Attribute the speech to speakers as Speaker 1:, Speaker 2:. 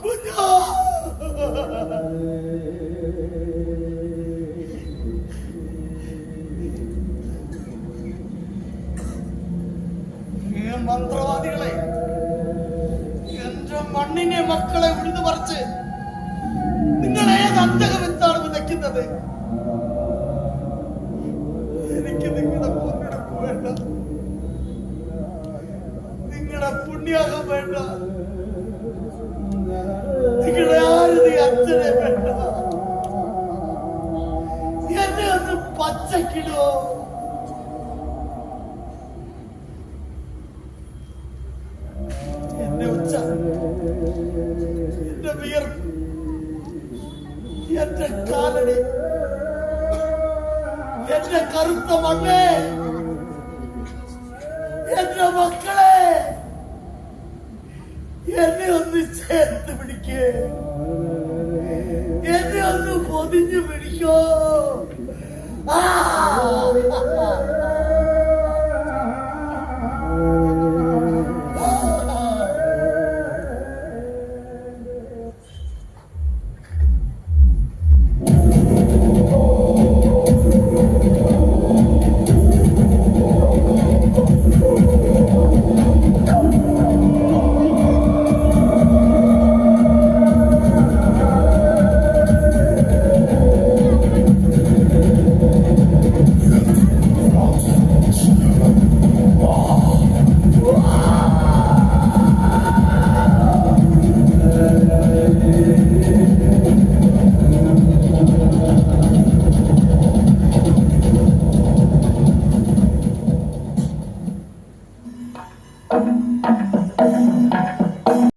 Speaker 1: കുഞ്ഞാ ഏ മന്ത്രവാദികളെ എന്റെ മണ്ണിനെ മക്കളെ ഉഴുതു പറിച്ച് നിങ്ങൾ ഏത് അന്തകമെത്താണ് വിതയ്ക്കുന്നത് എനിക്ക് നിങ്ങളുടെ പൊന്നെടുപ്പ് വേണ്ട നിങ്ങളുടെ പുണ്യാഹം വേണ്ട എന്നെ ഒന്ന് പച്ചക്കിടോ? എന്റെ ഉച്ച എന്റെ വിയർപ്പ് എന്റെ കാലടി എന്റെ കറുത്ത മണ്ണേ എന്റെ മക്കളെ എന്നെ ഒന്ന് ചേർത്ത് പിടിക്കേ. എന്നെ ഒന്ന് പൊതിഞ്ഞു പിടിക്കോ. Ah! Thank you.